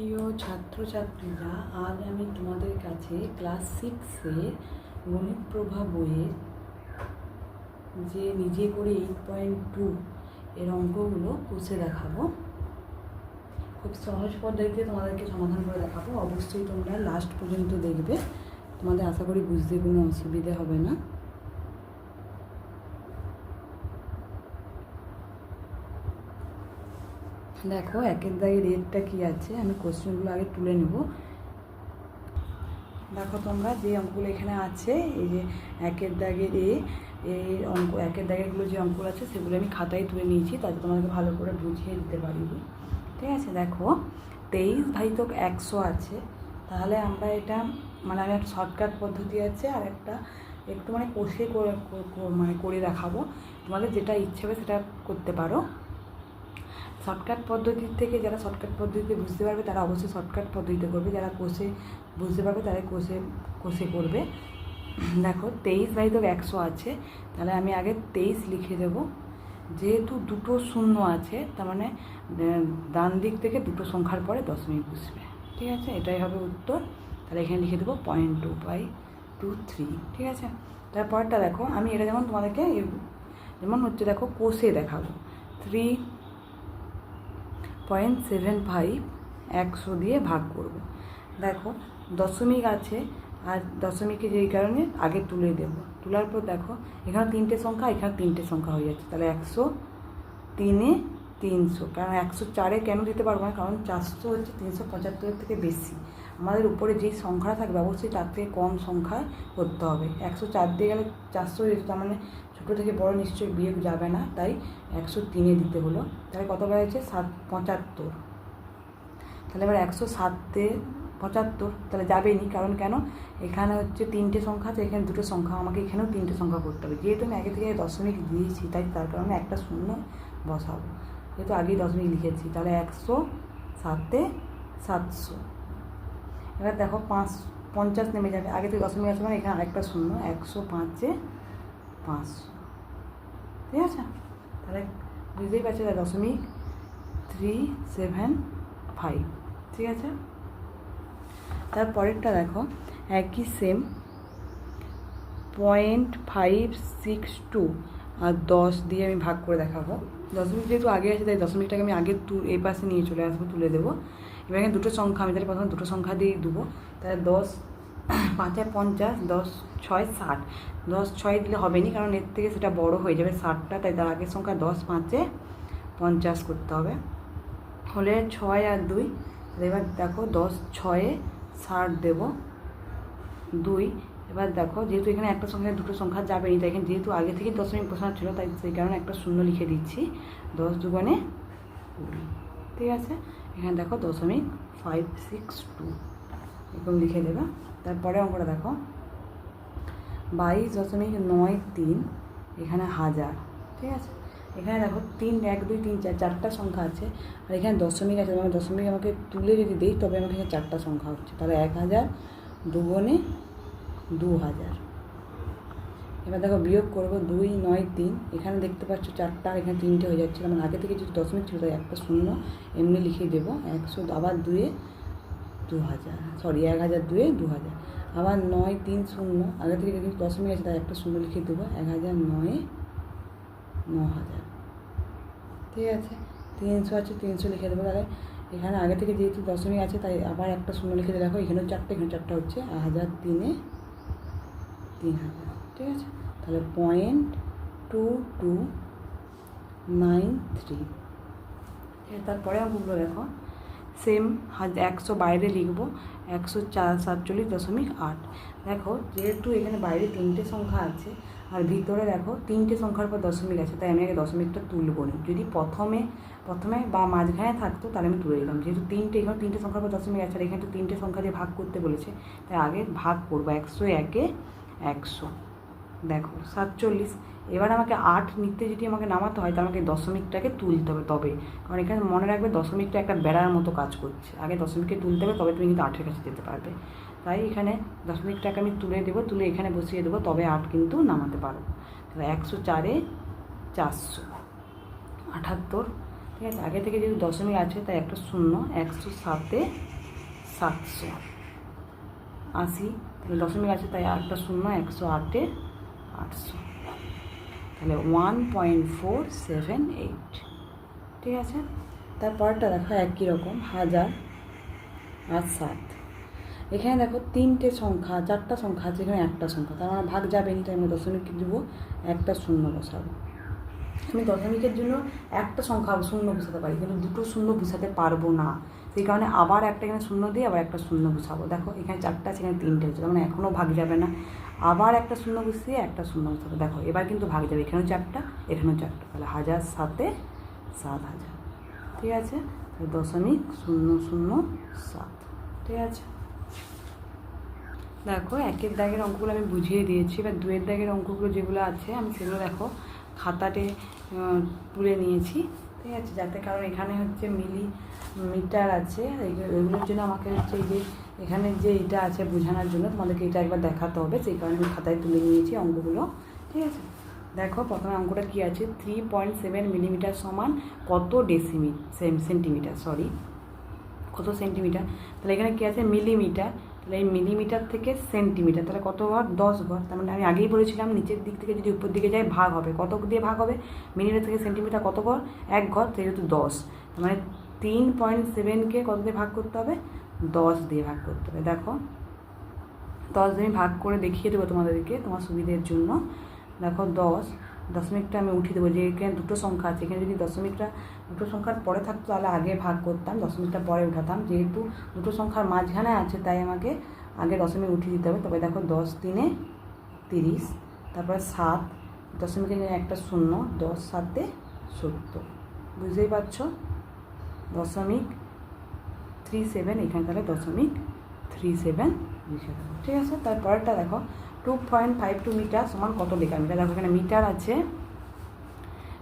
প্রিয় ছাত্রছাত্রীরা, আজ আমি তোমাদের কাছে ক্লাস সিক্সের গণিত প্রভা বইয়ের যে নিজে করে এইট পয়েন্ট টু এর অঙ্কগুলো কষে দেখাবো। খুব সহজ পদ্ধতিতে তোমাদেরকে সমাধান করে দেখাবো। অবশ্যই তোমরা লাস্ট পর্যন্ত দেখবে। তোমাদের আশা করি বুঝতে কোনো অসুবিধে হবে না। দেখো একের দাগে রেটটা কী আছে? আমি কোশ্চেনগুলো আগে তুলে নেব। দেখো তোমরা যে অঙ্কগুলো এখানে আছে, এই যে একের দাগের এ এই অঙ্ক একের দাগেরগুলো যে অঙ্কগুলো আছে, সেগুলো আমি খাতায় তুলে নিয়েছি তাতে তোমাদেরকে ভালো করে বুঝিয়ে দিতে পারি ঠিক আছে, দেখো, তেইশ ভাই তো একশো আছে। তাহলে আমরা এটা মানে আমি একটা শর্টকাট পদ্ধতি আছে, আর একটা একটু মানে কষে করে মানে করে দেখাবো। তোমাদের যেটা ইচ্ছে হবে সেটা করতে পারো। শর্টকাট পদ্ধতির থেকে যারা শর্টকাট পদ্ধতিতে বুঝতে পারবে, তারা অবশ্যই শর্টকাট পদ্ধতিতে করবে। যারা কোষে বুঝতে পারবে তারা কোষে কোষে করবে। দেখো, তেইশ বাই তো একশো আছে। তাহলে আমি আগে তেইশ লিখে দেব। যেহেতু দুটো শূন্য আছে, তার মানে ডান দিক থেকে দুটো সংখ্যার পরে দশমিক বুঝবে ঠিক আছে? এটাই হবে উত্তর। তাহলে এখানে লিখে দেবো point two by two three ঠিক আছে? তারপরটা দেখো, আমি এটা যেমন তোমাদেরকে, যেমন হচ্ছে দেখো কোষে দেখাবো। থ্রি পয়েন্ট সেভেন ফাইভ একশো দিয়ে ভাগ করব। দেখো, দশমিক আছে, আর দশমিকে যেই কারণে আগে তুলে দেব। তোলার পর দেখো, এখানে তিনটে সংখ্যা, এখানে তিনটে সংখ্যা হয়ে যাচ্ছে। তাহলে একশো তিনে তিনশো। কারণ একশো চারে কেন দিতে পারব না? কারণ চারশো হচ্ছে তিনশো পঁচাত্তরের থেকে বেশি। আমাদের উপরে যেই সংখ্যা থাকবে, অবশ্যই তার থেকে কম সংখ্যা করতে হবে। একশো চার দিয়ে গেলে চারশো তার মানে ছোটো থেকে বড় নিশ্চয়ই বিয়ে যাবে না, তাই একশো তিনে দিতে হলো। তাহলে কত বেড়েছে? সাত, পঁচাত্তর। তাহলে এবার একশো সাতে পঁচাত্তর, তাহলে যাবেই নি। কারণ কেন? এখানে হচ্ছে তিনটে সংখ্যা আছে, এখানে দুটো সংখ্যা, আমাকে এখানেও তিনটে সংখ্যা করতে হবে। যেহেতু আমি আগে থেকে দশমিক দিয়েছি, তাই তার কারণে একটা শূন্য বসাবো। যেহেতু আগেই দশমিক লিখেছি, তাহলে একশো সাতে সাতশো। এবার দেখো পাঁচ, পঞ্চাশ নেমে যাবে। আগে থেকে দশমিক আছে মানে এখানে আরেকটা শূন্য, একশো পাঁচে পাঁচশো। ঠিক আছে? তাহলে বুঝতেই পারছি দশমিক থ্রি সেভেন ফাইভ। ঠিক আছে? তারপরেরটা দেখো, একই same point five six two আর দশ দিয়ে আমি ভাগ করে দেখাবো। দশমিক যেহেতু আগে আছে, তাই দশমিকটাকে আমি আগে তু এই পাশে নিয়ে চলে আসব, তুলে দেবো। এবার এখানে দুটো সংখ্যা, আমি তাহলে প্রথমে দুটো সংখ্যা দিয়েই দেবো। তাহলে দশ, পাঁচে পঞ্চাশ, দশ, ছয়, ষাট। দশ, ছয় দিলে হবে নি কারণ এর থেকে সেটা বড় হয়ে যাবে ষাটটা, তাই তার আগের সংখ্যা দশ, পাঁচে পঞ্চাশ করতে হবে। হলে ছয় আর দুই এবার দেখো দশ, ছয়ে ষাট দেবো। দুই, এবার দেখো যেহেতু এখানে একটা সংখ্যা, দুটো সংখ্যা যাবে নি তাই এখানে যেহেতু আগে থেকে দশমিক প্রশ্ন ছিল, তাই সেই কারণে একটা শূন্য লিখে দিচ্ছি। দশ দুগুণে কুড়ি, ঠিক আছে? এখানে দেখো দশমিক ফাইভ সিক্স টু এরকম লিখে দেবে। তারপরে অঙ্কটা দেখো। বাইশ দশমিক নয় তিন, এখানে হাজার, ঠিক আছে? এখানে দেখো তিন, এক, দুই, তিন, চার, চারটা সংখ্যা আছে। আর এখানে দশমিক আছে মানে দশমিক আমাকে তুলে যদি দিই, তবে আমাকে এখানে চারটা সংখ্যা হচ্ছে। তাহলে এক হাজার, দুগুণে দু হাজার। এবার দেখো বিয়োগ করব দুই, নয়, তিন। এখানে দেখতে পাচ্ছ চারটা, এখানে তিনটে হয়ে যাচ্ছে। মানে আগে থেকে যদি দশমিক ছিল তাই একটা শূন্য এমনি লিখে দেবো। একশো আবার দুয়ে দু হাজার সরি, এক হাজার দুয়ে দু হাজার আবার নয়, তিন, শূন্য। আগে থেকে যদি দশমিক আছে তাই একটা শূন্য লিখে দেবো। এক হাজার নয়ে ন হাজার ঠিক আছে? তিনশো আছে, তিনশো লিখে দেবো। তাহলে এখানে আগে থেকে যেহেতু দশমিক আছে, তাই আবার একটা শূন্য লিখে দেখো, এখানেও চারটে এখানে চারটা হচ্ছে। হাজার তিনে তিন হাজার ঠিক আছে? তাহলে point two two nine three তারপরে অঙ্কগুলো দেখো সেম একশো বাইরে লিখব, একশো চার সাতচল্লিশ দশমিক আট। দেখো, যেহেতু এখানে বাইরে তিনটে সংখ্যা আছে, আর ভিতরে দেখো তিনটে সংখ্যার পর দশমিক আছে, তাই আমি আগে দশমিকটা তুলবো না। যদি প্রথমে প্রথমে বা মাঝখানে থাকতো, তাহলে আমি তুলে দিলাম যেহেতু তিনটে, এখানে তিনটে সংখ্যার পর দশমিক আছে, আর এখানে তো তিনটে সংখ্যা দিয়ে ভাগ করতে বলেছে, তাই আগে ভাগ করব, একশো একে একশো। দেখো, সাতচল্লিশ। এবার আমাকে আট নিতে যদি আমাকে নামাতে হয়, তাহলে আমাকে দশমিকটাকে তুলতে হবে তবে। কারণ এখানে মনে রাখবে দশমিকটা একটা বেড়ার মতো কাজ করছে। আগে দশমিককে তুলতে হবে, তবে তুমি কিন্তু আটের কাছে যেতে পারবে। তাই এখানে দশমিকটাকে আমি তুলে দেবো, তুলে এখানে বসিয়ে দেবো, তবে আট কিন্তু নামাতে পারো। তাহলে একশো চারে চারশো। আটাত্তর, ঠিক আছে? আগে থেকে যেহেতু দশমিক আছে, তাই একটা শূন্য, একশো সাতে সাতশো। আশি, তাহলে দশমিক আছে, তাই আটটা শূন্য, একশো আটে আটশো তাহলে one point four seven eight ঠিক আছে? তারপরটা দেখো একই রকম, হাজার আর সাত। এখানে দেখো তিনটে সংখ্যা, চারটা সংখ্যা আছে, এখানে একটা সংখ্যা। তার মানে ভাগ যাবে নি আমি দশমিক দেবো একটা শূন্য বসাবো। আমি দশমিকের জন্য একটা সংখ্যা শূন্য বসাতে পারি, কিন্তু দুটো শূন্য বসাতে পারব না। সেই কারণে আবার একটা এখানে শূন্য দিয়ে আবার একটা শূন্য বসাবো। দেখো, এখানে চারটা এখানে তিনটে হচ্ছে মানে এখনও ভাগ যাবে না। আবার একটা শূন্য বসিয়ে একটা শূন্য বসাবো। দেখো, এবার কিন্তু ভাগ যাবে, এখানেও চারটা এখানেও চারটা। তাহলে হাজার সাতে সাত হাজার। ঠিক আছে? দশমিক শূন্য শূন্য সাত। ঠিক আছে? দেখো, একের দাগের অঙ্কগুলো আমি বুঝিয়ে দিয়েছি। এবার দুয়ের দাগের অঙ্কগুলো যেগুলো আছে, আমি সেগুলো দেখো, খাতাতে তুলে নিয়েছি। ঠিক আছে যাতে কারণ এখানে হচ্ছে মিলি মিটার আছে এগুলো- এগুলোর জন্য আমাকে হচ্ছে যে এখানে যে এটা আছে বোঝানোর জন্য তোমাদেরকে এটা একবার দেখাতে হবে। সেই কারণে আমি খাতায় তুলে নিয়েছি অঙ্কগুলো, ঠিক আছে? দেখো, প্রথমে অঙ্কটা কী আছে? থ্রি পয়েন্ট সেভেন মিলিমিটার সমান কত ডেসিমি সেন্টিমিটার সরি কত সেন্টিমিটার তাহলে এখানে কী আছে? মিলিমিটার তাহলে এই মিলিমিটার থেকে সেন্টিমিটার, তাহলে কত ঘর দশ ঘর তার মানে আমি আগেই বলেছিলাম, নিচের দিক থেকে যদি উপর দিকে যায়, ভাগ হবে। কত দিয়ে ভাগ হবে? মিলিমিটার থেকে সেন্টিমিটার কত ঘর এক ঘর যেহেতু দশ। তার মানে তিন পয়েন্ট সেভেনকে কত দিয়ে ভাগ করতে হবে? দশ দিয়ে ভাগ করতে হবে। দেখো, দশ দিয়ে ভাগ করে দেখিয়ে দেবো তোমাদেরকে তোমার সুবিধের জন্য। দেখো, দশ, দশমিকটা আমি উঠিয়ে দেবো যে এখানে দুটো সংখ্যা আছে। এখানে যদি দশমিকটা দুটো সংখ্যার পরে থাকতো, তাহলে আগে ভাগ করতাম, দশমিকটা পরে উঠাতাম। যেহেতু দুটো সংখ্যার মাঝখানে আছে, তাই আমাকে আগে দশমিক উঠিয়ে দিতে হবে। তবে দেখো, দশ দিনে তিরিশ, তারপরে সাত দশমিকের একটা শূন্য, দশ সাতে সত্তর। বুঝতেই পারছ? দশমিক থ্রি সেভেন এখানে তাহলে দশমিক থ্রি সেভেন লিখে দেবো। ঠিক আছে? তারপরেরটা দেখো two point five two metre সমান কত লেখা? মিটার দেখো, এখানে মিটার আছে।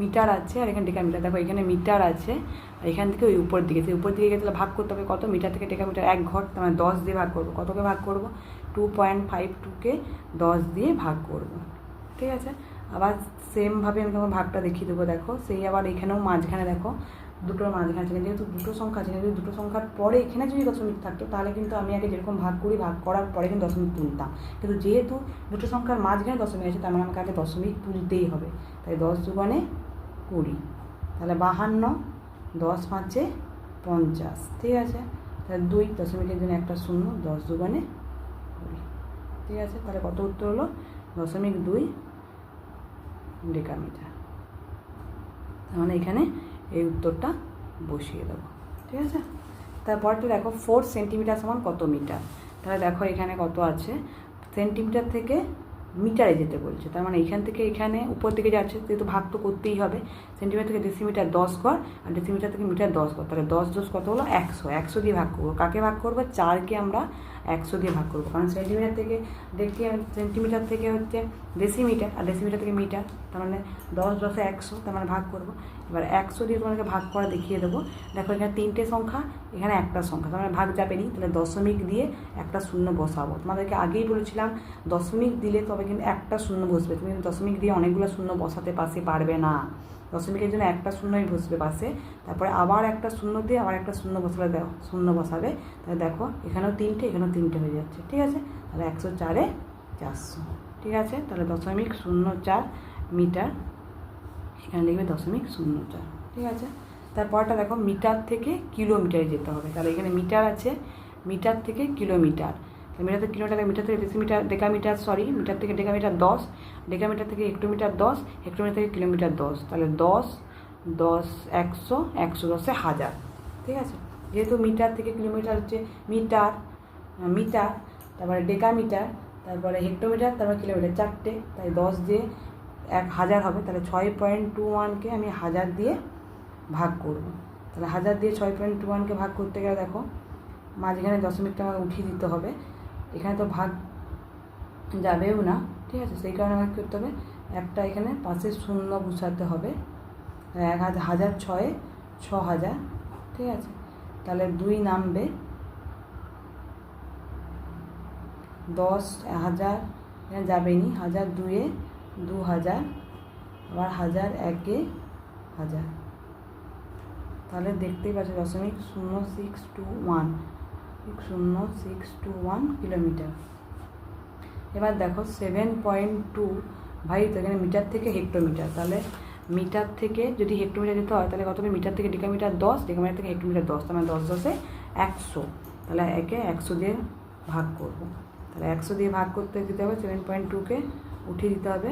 মিটার আছে, আর এখানে ডেকামিটার দেখো এখানে মিটার আছে, আর এখান থেকে ওই উপর দিকে, সেই উপর দিকে গেলে ভাগ করতে হবে কত? মিটার থেকে ডেকামিটার এক ঘর, তার মানে দশ দিয়ে ভাগ করব। কতকে ভাগ করব? টু পয়েন্ট ফাইভ টুকে দশ দিয়ে ভাগ করব। ঠিক আছে? আবার সেমভাবে আমি তোমার ভাগটা দেখিয়ে দেবো, দেখো। সেই আবার এখানেও মাঝখানে, দেখো, দুটোর মাঝখানে আছে। যেহেতু দুটো সংখ্যা আছে যদি দুটো সংখ্যার পরে এখানে যদি দশমিক থাকতো, তাহলে কিন্তু আমি আগে যেরকম ভাগ করি, ভাগ করার পরে কিন্তু দশমিক তুলতাম। কিন্তু যেহেতু দুটো সংখ্যার মাঝখানে দশমিক আছে, তার মানে আমাকে আগে দশমিক তুলতেই হবে। তাই দশ দুগুণে কুড়ি। তাহলে বাহান্ন, দশ পাঁচে পঞ্চাশ, ঠিক আছে? তাহলে দুই দশমিকের জন্য একটা শূন্য, দশ দুগুণে কুড়ি। ঠিক আছে? তাহলে কত উত্তর হলো? দশমিক দুই ডেকামিটার। মানে এখানে এই উত্তরটা বসিয়ে দেবো। ঠিক আছে? তারপরটা দেখো ফোর সেন্টিমিটার সমান কত মিটার? তাহলে দেখো এখানে কত আছে? সেন্টিমিটার থেকে মিটারে যেতে বলছে। তার মানে এখান থেকে এখানে উপর দিকে যাচ্ছে যেহেতু ভাগ তো করতেই হবে। সেন্টিমিটার থেকে ডেসিমিটার দশ ঘর আর ডেসিমিটার থেকে মিটার দশ ঘর। তাহলে দশ দশ কত হলো? একশো। একশো দিয়ে ভাগ করব। কাকে ভাগ করব? চারকে আমরা একশো দিয়ে ভাগ করব। কারণ সেন্টিমিটার থেকে দেখি সেন্টিমিটার থেকে হচ্ছে ডেসিমিটার আর ডেসিমিটার থেকে মিটার। তার মানে দশ দশে একশো, তার মানে ভাগ করব। এবার একশো দিয়ে তোমাকে ভাগ করা দেখিয়ে দেবো। দেখো এখানে তিনটে সংখ্যা, এখানে একটা সংখ্যা। তার ভাগ যাবে নি তাহলে দশমিক দিয়ে একটা শূন্য বসাবো। তোমাদেরকে আগেই বলেছিলাম, দশমিক দিলে তবে কিন্তু একটা শূন্য বসবে। তুমি দশমিক দিয়ে অনেকগুলো শূন্য বসাতে পাশে পারবে না। দশমিকের জন্য একটা শূন্যই বসবে পাশে। তারপরে আবার একটা শূন্য দিয়ে আবার একটা শূন্য বসালে দেখো শূন্য বসাবে। তাহলে দেখো, এখানেও তিনটে এখানেও তিনটে হয়ে যাচ্ছে। ঠিক আছে? তাহলে একশো চারে চারশো। ঠিক আছে? তাহলে দশমিক শূন্য চার মিটার এখানে লিখবে দশমিক শূন্য চার, ঠিক আছে? তারপরটা দেখো মিটার থেকে কিলোমিটারে যেতে হবে। তাহলে এখানে মিটার আছে, মিটার থেকে কিলোমিটার। মিটার থেকে কিলোমিটার, মিটার থেকে ডেসিমিটার ডেকামিটার সরি মিটার থেকে ডেকামিটার দশ ডেকামিটার থেকে হেক্টোমিটার দশ হেক্টোমিটার থেকে কিলোমিটার দশ। তাহলে দশ দশ, একশো একশো দশে হাজার, ঠিক আছে? যেহেতু মিটার থেকে কিলোমিটার হচ্ছে মিটার মিটার, তারপরে ডেকামিটার তারপরে হেক্টোমিটার তারপরে কিলোমিটার, চারটে, তাই দশ দিয়ে এক হাজার হবে, তাহলে ছয় পয়েন্ট টু ওয়ানকে আমি হাজার দিয়ে ভাগ করব। তাহলে হাজার দিয়ে ছয় পয়েন্ট টু ওয়ানকে ভাগ করতে গেলে দেখো, মাঝখানে দশমিকটা আমাকে উঠিয়ে দিতে হবে। এখানে তো ভাগ যাবেও না, ঠিক আছে? সেই কারণে আমাকে করতে হবে, একটা এখানে পাশে শূন্য বসাতে হবে। এক হাজার ছয়ে, ছ হাজার, ঠিক আছে? তাহলে দুই নামবে। দশ হাজার, এখানে যাবেনি হাজার দুয়ে দু হাজার আবার হাজার একে হাজার। তাহলে দেখতেই পাচ্ছ দশমিক শূন্য সিক্স টু ওয়ান শূন্য সিক্স টু ওয়ান কিলোমিটার এবার দেখো সেভেন পয়েন্ট টু ভাই এখানে মিটার থেকে হেক্টোমিটার তাহলে মিটার থেকে যদি হেক্টোমিটার যেতে হয়, তাহলে কত মিটার থেকে ডিকামিটার দশ ডিকামিটার থেকে হেক্টোমিটার দশ তাহলে দশ দশে একশো। তাহলে একে একশো দিয়ে ভাগ করব। তাহলে একশো দিয়ে ভাগ করতে দিতে হবে সেভেন পয়েন্ট টুকে উঠিয়ে দিতে হবে।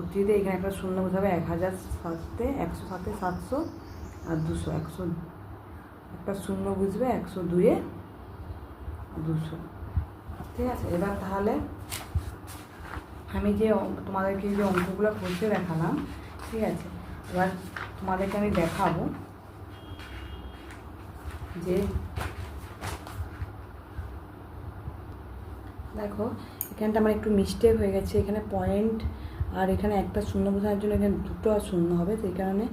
উঠিয়ে দিয়ে এখানে একটা শূন্য বসে হবে এক হাজার সাতে একশো সাতে সাতশো আর দুশো, একশো একটা শূন্য বুঝবে একশো দুয়ে দুশো। ঠিক আছে, এবার তাহলে আমি যে তোমাদেরকে যে অঙ্কগুলো করতে দেখালাম, ঠিক আছে, এবার তোমাদেরকে আমি দেখাবো যে দেখো, এখানটা আমার একটু মিস্টেক হয়ে গেছে। এখানে পয়েন্ট আর এখানে একটা শূন্য বোঝানোর জন্য এখানে দুটো আর শূন্য হবে, সেই কারণে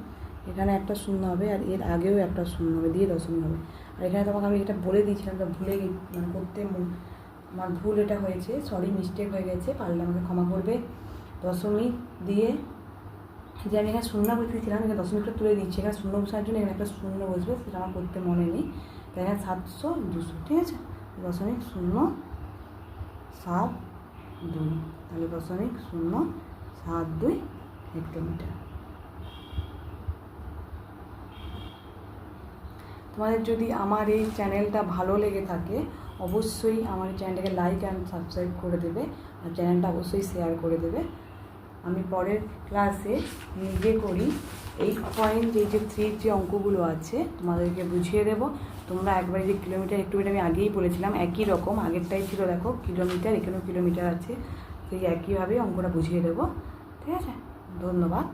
এখানে একটা শূন্য হবে আর এর আগেও একটা শূন্য হবে, দিয়ে দশমিক হবে। আর এখানে তোমাকে আমি এটা বলে দিয়েছিলাম তো ভুলে মানে করতে আমার ভুল এটা হয়েছে সরি মিস্টেক হয়ে গেছে, পারলে আমাকে ক্ষমা করবে। দশমিক দিয়ে যে আমি এখানে শূন্য বসেছিলাম এখানে দশমিকটা তুলে দিচ্ছি, এখানে শূন্য বসার জন্য এখানে একটা শূন্য বসবে, সেটা আমার করতে মনে নেই। তাই এখানে সাতশো দুশো, ঠিক আছে? দশমিক শূন্য সাত দুই। তাহলে দশমিক শূন্য, সাত দুই হেক্টোমিটার। তোমাদের যদি আমার এই চ্যানেলটা ভালো লেগে থাকে, অবশ্যই আমার চ্যানেলটাকে লাইক অ্যান্ড সাবস্ক্রাইব করে দেবে, আর চ্যানেলটা অবশ্যই শেয়ার করে দেবে। আমি পরের ক্লাসে নিজে করি। এইট পয়েন্ট এই যে থ্রির যে অঙ্কগুলো আছে, তোমাদেরকে বুঝিয়ে দেবো। তোমরা একবারে যে কিলোমিটার একটু আমি আগেই বলেছিলাম, একই রকম, আগেরটাই ছিল দেখো কিলোমিটার এখানেও কিলোমিটার আছে, সেই একইভাবে অঙ্কটা বুঝিয়ে দেবো। ঠিক আছে? ধন্যবাদ।